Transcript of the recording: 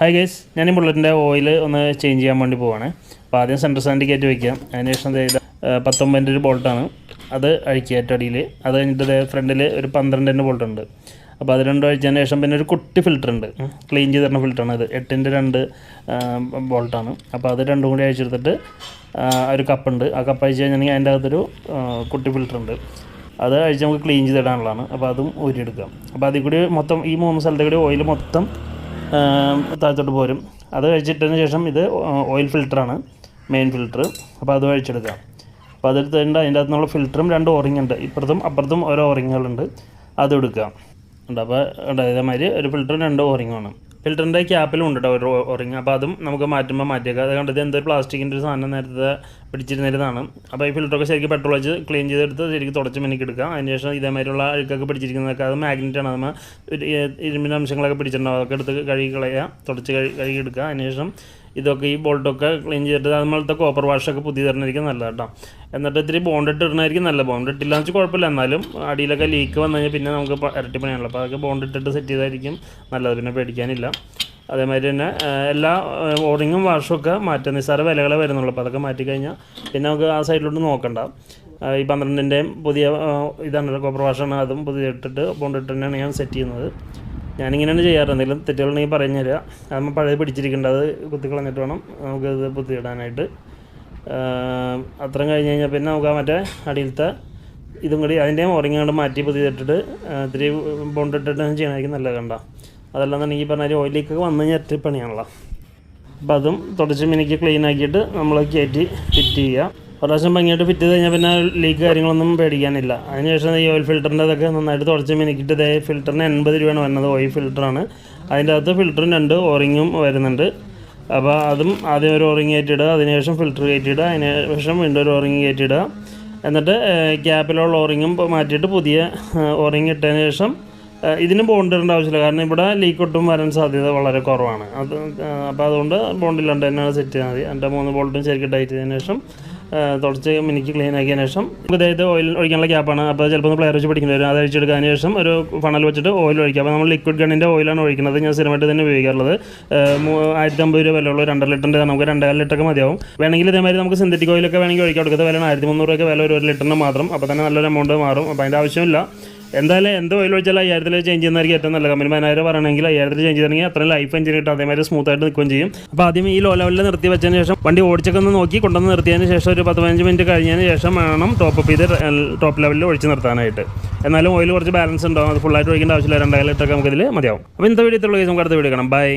Hi guys ഞാൻ ഈ ബുള്ളറ്റിന്റെ oil ഒന്ന് ചേഞ്ച് ചെയ്യാൻ വേണ്ടി പോവാണ്. അപ്പോൾ ആദ്യം സെന്റർ സ്റ്റാൻഡ് കയറ്റി വയ്ക്കാം അതിനുശേഷം ഇത് പത്തൊമ്പതിന്റെ ഒരു ബോൾട്ടാണ് അത് അഴിക്കുക ഏറ്റവും അടിയിൽ. അത് കഴിഞ്ഞിട്ട് ഫ്രണ്ടിൽ ഒരു പന്ത്രണ്ടിന്റെ ബോൾട്ടുണ്ട് അപ്പോൾ അത് രണ്ടും അഴിച്ചതിന് ശേഷം പിന്നെ ഒരു കുട്ടി ഫിൽറ്റർ ഉണ്ട്. ക്ലീൻ ചെയ്ത് തരുന്ന ഫിൽറ്ററാണ് അത്. എട്ടിന്റെ രണ്ട് ബോൾട്ടാണ് അപ്പോൾ അത് രണ്ടും കൂടി അഴിച്ചെടുത്തിട്ട് ഒരു കപ്പുണ്ട് ആ കപ്പ് അഴിച്ച് കഴിഞ്ഞാൽ അതിന്റെ അകത്തൊരു കുട്ടി ഫിൽറ്റർ ഉണ്ട്. അത് അഴിച്ച് നമുക്ക് ക്ലീൻ ചെയ്തിടാനുള്ളതാണ് അപ്പോൾ അതും ഊരിയെടുക്കാം. അപ്പോൾ അതിൽ കൂടി മൊത്തം ഈ മൂന്ന് സ്ഥലത്തെ കൂടി ഓയിൽ മൊത്തം താഴത്തോട്ട് പോരും. അത് കഴിച്ചിട്ടതിന് ശേഷം ഇത് ഓയിൽ ഫിൽറ്ററാണ് മെയിൻ ഫിൽറ്റർ അപ്പോൾ അത് കഴിച്ചെടുക്കാം അപ്പോൾ അതെടുത്തിട്ടുണ്ട് അതിന്റെ നമ്മൾ ഫിൽറ്ററും രണ്ട് ഓറിങ് ഉണ്ട്. ഇപ്പുറത്തും അപ്പുറത്തും ഓരോ ഓറിങ്ങുകളുണ്ട് അത് എടുക്കാം ഉണ്ട്. അപ്പോൾ ഇതേമാതിരി ഒരു ഫിൽറ്ററും രണ്ട് ഓറിങ്ങുമാണ് ഫിൽറ്ററിന്റെ ക്യാപ്പിലും ഉണ്ട് കേട്ടോ ഒരു ഓറിങ് അപ്പോൾ അതും നമുക്ക് മാറ്റുമ്പോൾ മാറ്റിയേക്കാം. അത് കണ്ടത് എന്തൊരു പ്ലാസ്റ്റിക്കിന്റെ ഒരു സാധനം നേരത്തെ പിടിച്ചിരുന്നിരുന്നതാണ്. അപ്പോൾ ഈ ഫിൽറ്ററൊക്കെ ശരിക്കും പെട്രോൾ വെച്ച് ക്ലീൻ ചെയ്തെടുത്ത് ശരിക്കും തുടച്ച് അതിന് ശേഷം ഇതേമാതിരിയുള്ള അഴുക്കൊക്കെ പിടിച്ചിരിക്കുന്നതൊക്കെ അത് മാഗ്നറ്റാണ് നമ്മൾ ഇരുമ്പിന്റെ അംശങ്ങളൊക്കെ പിടിച്ചിട്ടുണ്ടാവും. അതൊക്കെ എടുത്ത് കഴുകി കളയുക തുടച്ച് കഴുകി കഴുകി എടുക്കുക. അതിന് ശേഷം ഇതൊക്കെ ഈ ബോൾട്ടൊക്കെ ക്ലീൻ ചെയ്തിട്ട് അതുപോലത്തെ കോപ്പർ വാഷൊക്കെ പുതിയ തരണമായിരിക്കും നല്ലത് കേട്ടോ. എന്നിട്ട് ഇത്തിരി ബോണ്ടിട്ട് ഇടണമായിരിക്കും നല്ല ബോണ്ടിട്ടില്ല എന്ന് വെച്ചാൽ കുഴപ്പമില്ല. എന്നാലും അടിയിലൊക്കെ ലീക്ക് വന്നു കഴിഞ്ഞാൽ പിന്നെ നമുക്ക് ഇരട്ടി പണിയാണല്ലോ അപ്പോൾ അതൊക്കെ ബോണ്ടിട്ടിട്ട് സെറ്റ് ചെയ്തായിരിക്കും നല്ലത്. പിന്നെ പേടിക്കാനില്ല. അതേമാതിരി തന്നെ എല്ലാ ഓറിങ്ങും വാഷും ഒക്കെ മാറ്റുക നിസ്സാര വിലകളെ വരുന്നുള്ളൂ. അപ്പോൾ അതൊക്കെ മാറ്റി കഴിഞ്ഞാൽ പിന്നെ നമുക്ക് ആ സൈഡിലോട്ട് നോക്കണ്ട. ഈ പന്ത്രണ്ടിന്റെയും പുതിയ ഇതാണ് കോപ്പർ വാഷാണ് അതും പുതിയ ഇട്ടിട്ട് ബോണ്ട് ഇട്ട് തന്നെയാണ് ഞാൻ സെറ്റ് ചെയ്യുന്നത്. ഞാനിങ്ങനെയാണ് ചെയ്യാറ്. എന്തെങ്കിലും തെറ്റുകളുണ്ടെങ്കിൽ പറഞ്ഞു തരിക അതുമ്പോൾ പഴയ പിടിച്ചിരിക്കേണ്ടത് കുത്തി കളഞ്ഞിട്ട് വേണം നമുക്കത് പുത്തിയിടാനായിട്ട് അത്രയും കഴിഞ്ഞ് കഴിഞ്ഞാൽ പിന്നെ നമുക്ക് ആ മറ്റേ അടിയിലത്തെ ഇതും കൂടി അതിന്റെയും ഓറിങ്ങാണ്ട് മാറ്റി പുതിയതിട്ടിട്ട് ഇത്തിരി ബോണ്ട് ഇട്ടിട്ട് ചെയ്യണമായിരിക്കും നല്ലത് കണ്ട. അതല്ലാന്നുണ്ടെങ്കിൽ ഈ പറഞ്ഞ ഓയിൽ ലീക്കൊക്കെ വന്നു കഴിഞ്ഞാൽ ഒറ്റ പണിയാണല്ലോ. അപ്പോൾ അതും തുടച്ച് മിനിക്ക് ക്ലീൻ ആക്കിയിട്ട് നമ്മൾ കയറ്റി ഫിറ്റ് ചെയ്യുക പ്രാവശ്യം ഭംഗിയായിട്ട് ഫിറ്റ് ചെയ്ത് കഴിഞ്ഞാൽ പിന്നെ ലീക്ക് കാര്യങ്ങളൊന്നും പേടിക്കാനില്ല. അതിനുശേഷം ഈ ഓയിൽ ഫിൽറ്ററിന്റെ അതൊക്കെ നന്നായിട്ട് തുടച്ച് മിനിക്കിട്ട് ഇതേ ഫിൽറ്ററിന് എൺപത് രൂപയാണ് വരുന്നത് ഓയിൽ ഫിൽറ്ററാണ് അതിന്റെ അകത്ത് ഫിൽറ്ററും രണ്ട് ഓറിങ്ങും വരുന്നുണ്ട്. അപ്പോൾ അതും ആദ്യം ഒരു ഓറിങ് കയറ്റിയിടുക അതിനുശേഷം ഫിൽറ്റർ കയറ്റിയിടുക അതിന് ശേഷം വീണ്ടും ഒരു ഓറിങ് കയറ്റിയിടുക. എന്നിട്ട് ക്യാപ്പിലുള്ള ഓറിങ്ങും മാറ്റിയിട്ട് പുതിയ ഓറിങ് ഇട്ടതിന് ശേഷം ഇതിന് ബോണ്ട് ഇടേണ്ട ആവശ്യമില്ല. കാരണം ഇവിടെ ലീക്ക് ഒട്ടും വരാൻ സാധ്യത വളരെ കുറവാണ്. അത് അപ്പോൾ അതുകൊണ്ട് ബോണ്ടില്ലാണ്ട് തന്നെയാണ് സെറ്റ് ചെയ്താൽ മതി. എന്റെ മൂന്ന് ബോൾട്ടും ശരിക്കും ടൈറ്റ് ചെയ്തതിന് ശേഷം തുടച്ച് മിനിക്ക് ക്ലീൻ ആക്കിയതിന് ശേഷം ഇതായത് ഓയിൽ ഒഴിക്കാനുള്ള ക്യാപ്പാണ് അപ്പോൾ ചിലപ്പോൾ പ്ലെയർ വെച്ച് പിടിക്കേണ്ടി വരും. അത് അഴിച്ചെടുക്കാൻ ശേഷം ഒരു ഫണൽ വെച്ചിട്ട് ഓയിൽ ഒഴിക്കുക അപ്പോൾ നമ്മൾ ലിക്വിഡ് ഗണ്ണിന്റെ ഓയിലാണ് ഒഴിക്കുന്നത്. ഞാൻ സ്ഥിരമായിട്ട് തന്നെ ഉപയോഗിക്കാറുള്ളത്. ആയിരത്തി അമ്പത് രൂപ വിലയുള്ള രണ്ടര ലിറ്ററിന്റെ നമുക്ക് രണ്ടര ലിറ്ററൊക്കെ മതിയാവും. വേണമെങ്കിൽ ഇതേമാതിരി നമുക്ക് സിന്തറ്റിക് ഓയിലൊക്കെ വേണമെങ്കിൽ ഒഴിക്കാൻ കൊടുക്കുന്നത് വില ആയിരത്തി മുന്നൂറ് രൂപ വില ഒരു ലിറ്ററിന് മാത്രം. അപ്പോൾ തന്നെ നല്ലൊരു എമൗണ്ട് മാറും. അപ്പോൾ അതിന്റെ ആവശ്യമില്ല. എന്തായാലും എന്ത് ഓയിൽ വെച്ചാൽ അയ്യായിരത്തിൽ ചേഞ്ച് ചെയ്യുന്നതായിരിക്കും ഏറ്റവും നല്ല കമ്പനി പതിനായിരം പറയണമെങ്കിൽ അയ്യായിരത്തിൽ ചേഞ്ച് ചെയ്തിട്ടുണ്ടെങ്കിൽ അത്രയും ലൈഫ് എഞ്ചിൻ കിട്ടും. അതേമാതിരി സ്മൂത്ത് ആയിട്ട് നിൽക്കുകയും ചെയ്യും. അപ്പോൾ ആദ്യം ഈ ലോ ലെവലിൽ നിർത്തി വെച്ചതിന് ശേഷം വണ്ടി ഓടിച്ചൊക്കെ ഒന്ന് നോക്കി കൊണ്ടുവന്ന് നിർത്തിയതിന് ശേഷം ഒരു പത്ത് പതിനഞ്ച് മിനിറ്റ് കഴിഞ്ഞതിന് ശേഷം വേണം ടോപ്പ് അപ്പ് ചെയ്ത് ടോപ്പ് ലെവലിൽ ഒഴിച്ച് നിർത്താനായിട്ട്. എന്നാലും ഓയിൽ കുറച്ച് ബാലൻസ് ഉണ്ടാവും. അത് ഫുള്ളായിട്ട് ഒഴിക്കേണ്ട ആവശ്യമില്ല. രണ്ടായിരം നമുക്ക് നമുക്കിതിൽ മതിയാവും. അപ്പോൾ ഇന്നത്തെ വീഡിയോ ഇത്രയുള്ള നമുക്ക് അടുത്ത വീഡിയോ കാണാം. ബൈ